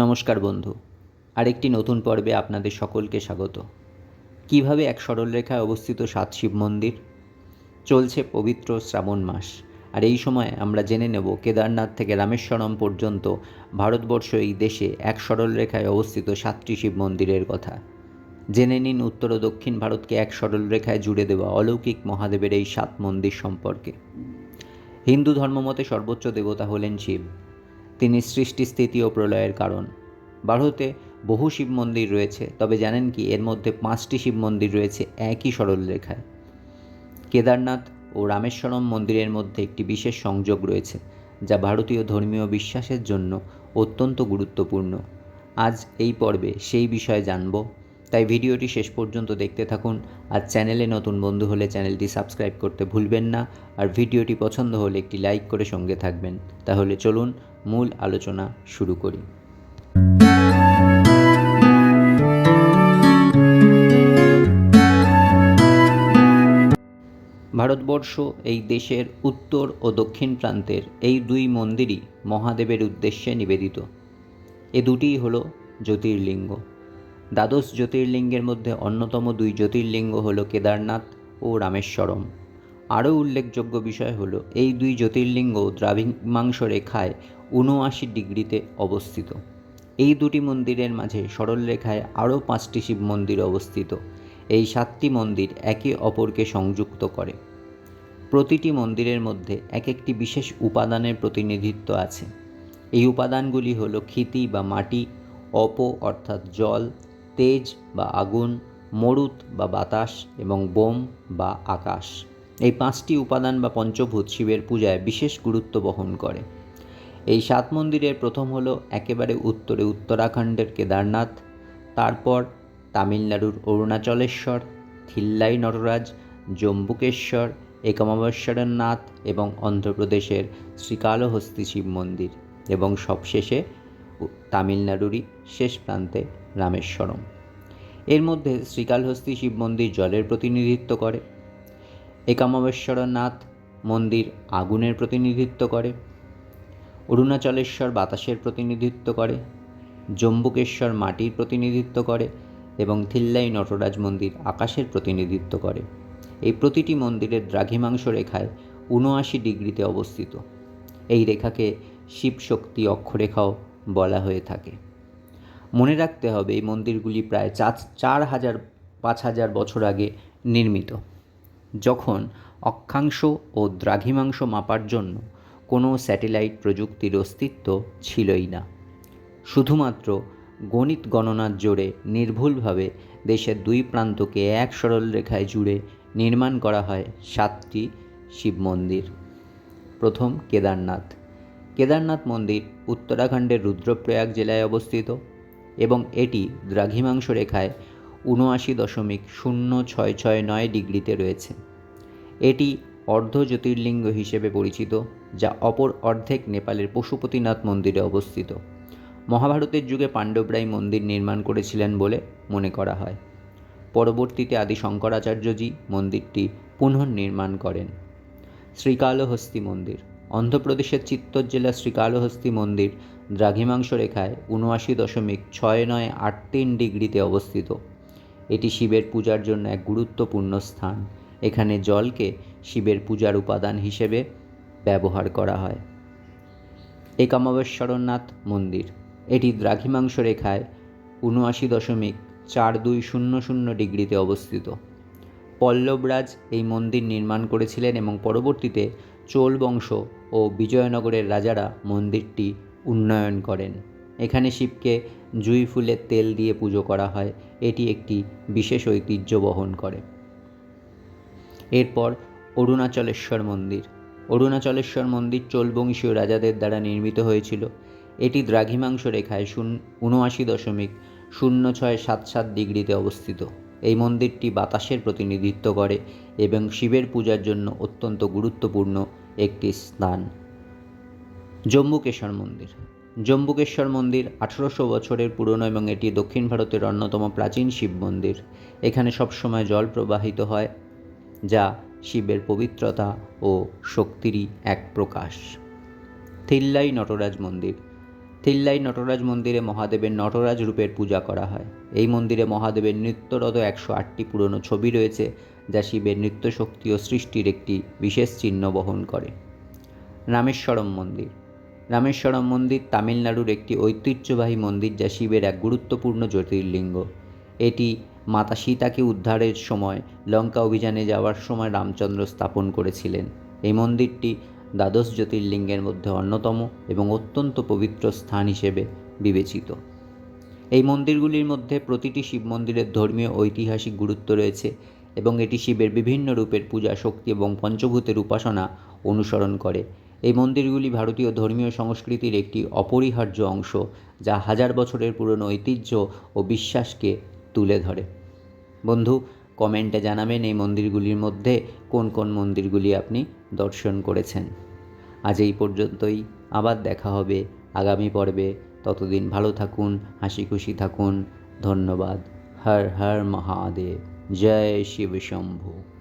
নমস্কার বন্ধু, আরেকটি নতুন পর্বে আপনাদের সকলকে স্বাগত। কীভাবে এক সরলরেখায় অবস্থিত সাত শিব মন্দির? চলছে পবিত্র শ্রাবণ মাস, আর এই সময় আমরা জেনে নেব কেদারনাথ থেকে রামেশ্বরম পর্যন্ত ভারতবর্ষ এই দেশে এক সরলরেখায় অবস্থিত সাতটি শিব মন্দিরের কথা। জেনে নিন উত্তর ও দক্ষিণ ভারতকে এক সরলরেখায় জুড়ে দেওয়া অলৌকিক মহাদেবের এই সাত মন্দির সম্পর্কে। হিন্দু ধর্মমতে সর্বোচ্চ দেবতা হলেন শিব। তিনি সৃষ্টি স্থিতি ও প্রলয়ের কারণ। ভারতে বহু শিব মন্দির রয়েছে, তবে জানেন কি, এর মধ্যে পাঁচটি শিব মন্দির রয়েছে একই সরলরেখায়। কেদারনাথ ও রামেশ্বরম মন্দিরের মধ্যে একটি বিশেষ সংযোগ রয়েছে, যা ভারতীয় ধর্মীয় বিশ্বাসের জন্য অত্যন্ত গুরুত্বপূর্ণ। আজ এই পর্বে সেই বিষয়ে জানব। তাই ভিডিওটি শেষ পর্যন্ত দেখতে থাকুন আর চ্যানেলে নতুন বন্ধু হলে চ্যানেলটি সাবস্ক্রাইব করতে ভুলবেন না। আর ভিডিওটি পছন্দ হলে একটি লাইক করে সঙ্গে থাকবেন। তাহলে চলুন মূল আলোচনা শুরু করি। ভারতবর্ষ এই দেশের উত্তর ও দক্ষিণ প্রান্তের এই দুই মন্দিরই মহাদেবের উদ্দেশ্যে নিবেদিত। এ দুটিই হল জ্যোতির্লিঙ্গ। দ্বাদশ জ্যোতির্লিঙ্গের মধ্যে অন্যতম দুই জ্যোতির্লিঙ্গ হল কেদারনাথ ও রামেশ্বরম। আরও উল্লেখযোগ্য বিষয় হলো, এই দুই জ্যোতির্লিঙ্গ দ্রাঘিমাংশ রেখায় উনআশি ডিগ্রিতে অবস্থিত। এই দুটি মন্দিরের মাঝে সরলরেখায় আরও পাঁচটি শিব মন্দির অবস্থিত। এই সাতটি মন্দির একে অপরকে সংযুক্ত করে। প্রতিটি মন্দিরের মধ্যে এক একটি বিশেষ উপাদানের প্রতিনিধিত্ব আছে। এই উপাদানগুলি হলো ক্ষিতি বা মাটি, অপ অর্থাৎ জল, তেজ বা আগুন, মরুত বা বাতাস এবং বোম বা আকাশ। এই পাঁচটি উপাদান বা পঞ্চভূত শিবের পূজায় বিশেষ গুরুত্ব বহন করে। এই সাত মন্দিরের প্রথম হল একেবারে উত্তরে উত্তরাখণ্ডের কেদারনাথ, তারপর তামিলনাড়ুর অরুণাচলেশ্বর, থিল্লাই নটরাজ, জম্বুকেশ্বর একমাবেশ্বরের নাথ এবং অন্ধ্রপ্রদেশের শ্রীকালহস্তি শিব মন্দির এবং সবশেষে তামিলনাড়ুরই শেষ প্রান্তে রামেশ্বরম। এর মধ্যে শ্রীকালহস্তি শিব মন্দির জলের প্রতিনিধিত্ব করে। একামবেশ্বরনাথ মন্দির আগুনের প্রতিনিধিত্ব করে, অরুণাচলেশ্বর বাতাসের প্রতিনিধিত্ব করে, জম্বুকেশ্বর মাটির প্রতিনিধিত্ব করে এবং থিল্লাই নটরাজ মন্দির আকাশের প্রতিনিধিত্ব করে। এই প্রতিটি মন্দিরের দ্রাঘিমাংশ রেখায় উনআশি ডিগ্রিতে অবস্থিত। এই রেখাকে শিবশক্তি অক্ষরেখাও বলা হয়ে থাকে। মনে রাখতে হবে, এই মন্দিরগুলি প্রায় চার চার হাজার, পাঁচ হাজার বছর আগে নির্মিত। যখন অক্ষাংশ ও দ্রাঘিমাংশ মাপার জন্য কোনো স্যাটেলাইট প্রযুক্তির অস্তিত্ব ছিলই না। শুধুমাত্র গণিত গণনার জোরে নির্ভুলভাবে দেশের দুই প্রান্তকে এক সরল রেখায় জুড়ে নির্মাণ করা হয় সাতটি শিব মন্দির। প্রথম কেদারনাথ। কেদারনাথ মন্দির উত্তরাখণ্ডের রুদ্রপ্রয়াগ জেলায় অবস্থিত এবং এটি দ্রাঘিমাংশ রেখায় উনআশি দশমিক শূন্য ছয় ছয় নয় ডিগ্রিতে রয়েছে। এটি অর্ধ জ্যোতির্লিঙ্গ হিসেবে পরিচিত, যা অপর অর্ধেক নেপালের পশুপতিনাথ মন্দিরে অবস্থিত। মহাভারতের যুগে পাণ্ডবরাই মন্দির নির্মাণ করেছিলেন বলে মনে করা হয়। পরবর্তীতে আদি শঙ্করাচার্যজি মন্দিরটি পুনর্নির্মাণ করেন। শ্রীকালহস্তি মন্দির। অন্ধ্রপ্রদেশের চিত্তর জেলার শ্রীকালহস্তি মন্দির দ্রাঘিমাংশ রেখায় উনআশি দশমিক ছয় নয় আট তিন ডিগ্রিতে অবস্থিত। এটি শিবের পূজার জন্য এক গুরুত্বপূর্ণ স্থান। এখানে জলকে শিবের পূজার উপাদান হিসেবে ব্যবহার করা হয়। একামবেশ্বরনাথ মন্দির। এটি দ্রাঘিমাংশ রেখায় উনআশি দশমিক চার দুই শূন্য শূন্য ডিগ্রিতে অবস্থিত। পল্লবরাজ এই মন্দির নির্মাণ করেছিলেন এবং পরবর্তীতে চোল বংশ ও বিজয়নগরের রাজারা মন্দিরটি উন্নয়ন করেন। এখানে শিবকে জুঁই ফুলের তেল দিয়ে পুজো করা হয়। এটি একটি বিশেষ ঐতিহ্য বহন করে। এরপর অরুণাচলেশ্বর মন্দির। অরুণাচলেশ্বর মন্দির চোলবংশীয় রাজাদের দ্বারা নির্মিত হয়েছিল। এটি দ্রাঘিমাংশ রেখায় শূন্য উনআশি দশমিক শূন্য ছয় সাত সাত ডিগ্রিতে অবস্থিত। এই মন্দিরটি বাতাসের প্রতিনিধিত্ব করে এবং শিবের পূজার জন্য অত্যন্ত গুরুত্বপূর্ণ একটি স্থান। জম্বুকেশ্বর মন্দির। জম্বুকেশ্বর মন্দির আঠারোশো বছরের পুরনো এবং এটি দক্ষিণ ভারতের অন্যতম প্রাচীন শিব মন্দির। এখানে সবসময় জল প্রবাহিত হয়, যা শিবের পবিত্রতা ও শক্তিরই এক প্রকাশ। থিল্লাই নটরাজ মন্দির। থিল্লাই নটরাজ মন্দিরে মহাদেবের নটরাজ রূপের পূজা করা হয়। এই মন্দিরে মহাদেবের নৃত্যরত একশো আটটি পুরনো ছবি রয়েছে, যা শিবের নৃত্যশক্তি ও সৃষ্টির একটি বিশেষ চিহ্ন বহন করে। রামেশ্বরম মন্দির। রামেশ্বরম মন্দির তামিলনাড়ুর একটি ঐতিহ্যবাহী মন্দির যা শিবের এক গুরুত্বপূর্ণ জ্যোতির্লিঙ্গ। এটি মাতা সীতাকে উদ্ধারের সময় লঙ্কা অভিযানে যাওয়ার সময় রামচন্দ্র স্থাপন করেছিলেন। এই মন্দিরটি দ্বাদশ জ্যোতির্লিঙ্গের মধ্যে অন্যতম এবং অত্যন্ত পবিত্র স্থান হিসেবে বিবেচিত। এই মন্দিরগুলির মধ্যে প্রতিটি শিব মন্দিরের ধর্মীয় ঐতিহাসিক গুরুত্ব রয়েছে এবং এটি শিবের বিভিন্ন রূপের পূজা শক্তি এবং পঞ্চভূতের উপাসনা অনুসরণ করে। এই মন্দিরগুলি ভারতীয় ধর্মীয় সংস্কৃতির একটি অপরিহার্য অংশ, যা হাজার বছরের পুরনো ঐতিহ্য ও বিশ্বাসকে তুলে ধরে। বন্ধু, কমেন্টে জানাবেন এই মন্দিরগুলির মধ্যে কোন কোন মন্দিরগুলি আপনি দর্শন করেছেন। আজ এই পর্যন্তই। আবার দেখা হবে আগামী পর্বে। ততদিন ভালো থাকুন হাসি খুশি থাকুন। ধন্যবাদ। হর হর মহাদেব। জয় শিব শম্ভু।